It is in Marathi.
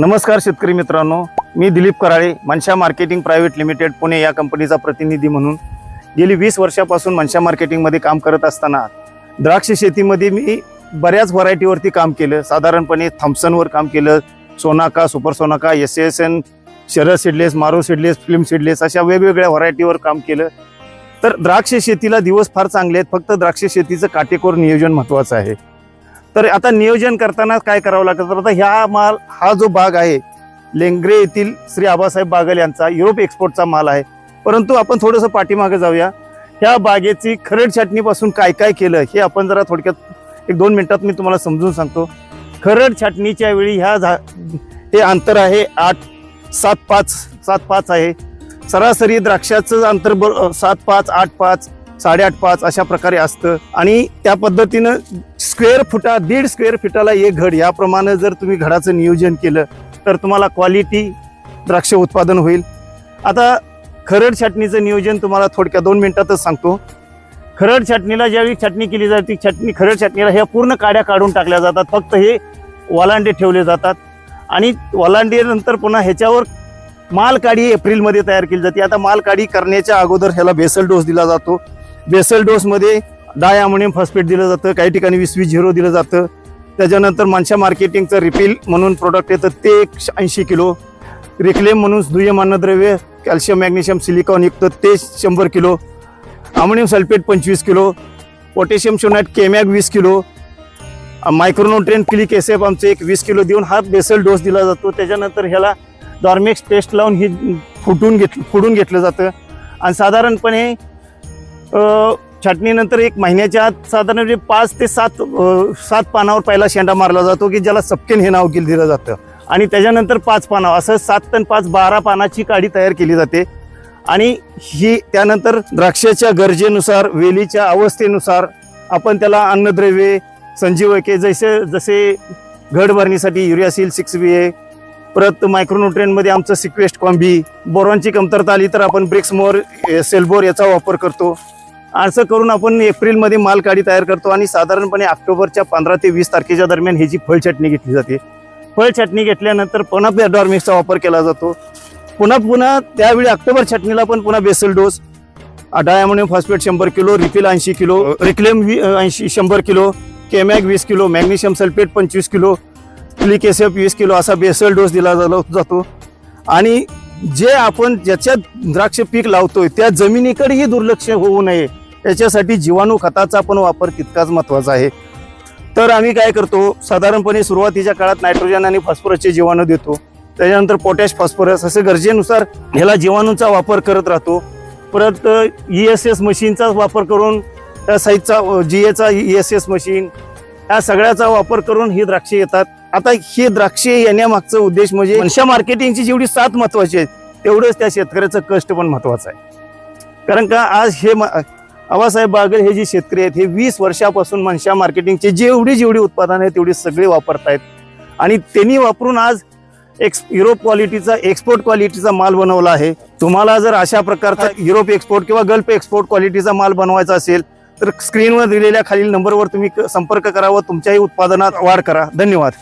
नमस्कार शेतकरी मित्रांनो मी दिलीप कराळे मनशा मार्केटिंग प्रायव्हेट लिमिटेड पुणे या कंपनीचा प्रतिनिधी म्हणून गेली वीस वर्षापासून मनशा मार्केटिंगमध्ये काम करत असताना द्राक्ष शेतीमध्ये मी बऱ्याच व्हरायटीवरती काम केलं. साधारणपणे थॉम्सनवर काम केलं Sonaka super Sonaka S S N Sharad seedless मारो सिडलेस फिल्म सिडलेस अशा वेगवेगळ्या व्हरायटीवर काम केलं. तर द्राक्ष शेतीला दिवस फार चांगले आहेत फक्त द्राक्ष शेतीचं काटेकोर नियोजन महत्त्वाचं आहे. तर आता नियोजन करताना काय करावं लागतं? तर आता ह्या माल हा जो बाग आहे लेंगरे येथील श्री आबासाहेब बागल यांचा युरोप एक्सपोर्टचा माल आहे. परंतु आपण थोडंसं पाठीमागे जाऊया. ह्या बागेची खरड छाटणीपासून काय काय केलं हे आपण जरा थोडक्यात एक दोन मिनटात मी तुम्हाला समजून सांगतो. खरड छाटणीच्या वेळी ह्या झा हे अंतर आहे आठ सात पाच सात पाच आहे. सरासरी द्राक्षाचं अंतर ब सात पाच आठ पाच साडेआठ पाच अशा प्रकारे असतं. आणि त्या पद्धतीनं स्क्वेअर फुटा दीड स्क्वेअर फुटाला एक घड. याप्रमाणे जर तुम्ही घडाचं नियोजन केलं तर तुम्हाला क्वालिटी द्राक्ष उत्पादन होईल. आता खरड छाटणीचं नियोजन तुम्हाला थोडक्या दोन मिनिटातच सांगतो. खरड छाटणीला ज्यावेळी छाटणी केली जाते छाटणी खरड छाटणीला ह्या पूर्ण काड्या काढून टाकल्या जातात. फक्त हे वलांडे ठेवले जातात. आणि वलांडे पुन्हा ह्याच्यावर मालकाडी एप्रिलमध्ये तयार केली जाते. आता मालकाडी करण्याच्या अगोदर ह्याला बेसल डोस दिला जातो. बेसल डोसमध्ये डाय अमोनियम फॉस्फेट दिलं जातं काही ठिकाणी वीस वीस झिरो दिलं जातं. त्याच्यानंतर मानशा मार्केटिंगचं रिफिल म्हणून प्रोडक्ट येतं ते एक ऐंशी किलो. रिक्लेम म्हणून दुय्यम अन्नद्रव्य कॅल्शियम मॅग्नेशियम सिलिकॉन युक्त ते शंभर किलो. अमोनियम सल्फेट पंचवीस किलो. पोटॅशियम शोनाईट केमॅग वीस किलो. मायक्रोनोट्रेन क्लिक एसेफ आमचं एक वीस किलो देऊन हा बेसल डोस दिला जातो. त्याच्यानंतर ह्याला डॉर्मेक्स पेस्ट लावून ही फुटून घेत फुडून घेतलं जातं. आणि साधारणपणे छाटणीनंतर एक महिन्याच्या आत साधारण म्हणजे पाच ते सात सात पानावर पहिला शेंडा मारला जातो की ज्याला सपकेन हे नाव केलं दिलं जातं. आणि त्याच्यानंतर पाच पानावर असं सात ते पाच बारा पानाची काडी तयार केली जाते. आणि ही त्यानंतर द्राक्षाच्या गरजेनुसार वेलीच्या अवस्थेनुसार आपण त्याला अन्नद्रव्ये संजीवके जसे जसे घड भरणीसाठी युरियासिल सिक्स बी ए परत मायक्रोन्युट्रेनमध्ये आमचं सिक्वेस्ट कॉम्बी बोरॉनची कमतरता आली तर आपण ब्रिक्समोर सेल्बोर याचा वापर करतो. असं करून आपण एप्रिलमध्ये माल काडी तयार करतो आणि साधारणपणे ऑक्टोबरच्या पंधरा ते वीस तारखेच्या दरम्यान ह्याची फळ छाटणी घेतली जाते. फळ छाटणी घेतल्यानंतर पुन्हा डॉर्मिक्सचा वापर केला जातो. पुन्हा पुन्हा त्यावेळी ऑक्टोबर छाटणीला पण पुन्हा बेसल डोस डायमोनियम फॉस्फेट शंभर किलो रिफिल ऐंशी किलो रिक्लेम ऐंशी शंभर किलो केमॅग वीस किलो मॅग्नेशियम सल्फेट पंचवीस किलो क्लिक एसएफ वीस किलो असा बेसल डोस दिला जातो. आणि जे आपण ज्याच्यात द्राक्ष पीक लावतोय त्या जमिनीकडेही दुर्लक्ष होऊ नये. याच्यासाठी जीवाणू खताचा पण वापर तितकाच महत्त्वाचा आहे. तर आम्ही काय करतो साधारणपणे सुरुवातीच्या काळात नायट्रोजन आणि फॉस्फरसचे जीवाणू देतो. त्याच्यानंतर पोटॅश फॉस्फरस असे गरजेनुसार ह्याला जीवाणूचा वापर करत राहतो. परत ई एस एस मशीनचाच वापर करून त्या साईजचा जी एचा ई एस एस मशीन या सगळ्याचा वापर करून ही द्राक्षे येतात. आता ही द्राक्षे येण्यामागचा उद्देश म्हणजे मनशा मार्केटिंगची जेवढी साथ महत्वाची आहे तेवढंच त्या शेतकऱ्याचं कष्ट पण महत्वाचं आहे. कारण का आज हे म- आबासाहेब बागल हे जे शेतकरी आहेत हे वीस वर्षापासून मनशा मार्केटिंगचे जेवढी जेवढी उत्पादन आहेत तेवढी सगळे वापरतायत. आणि त्यांनी वापरून आज एक्स युरोप क्वालिटीचा एक्सपोर्ट क्वालिटीचा माल बनवला आहे. तुम्हाला जर अशा प्रकारचा युरोप एक्सपोर्ट किंवा गल्फ एक्सपोर्ट क्वालिटीचा माल बनवायचा असेल तर स्क्रीनवर दिलेल्या खालील नंबरवर तुम्ही क- संपर्क करावा तुमच्याही उत्पादनात वाढ करा. धन्यवाद.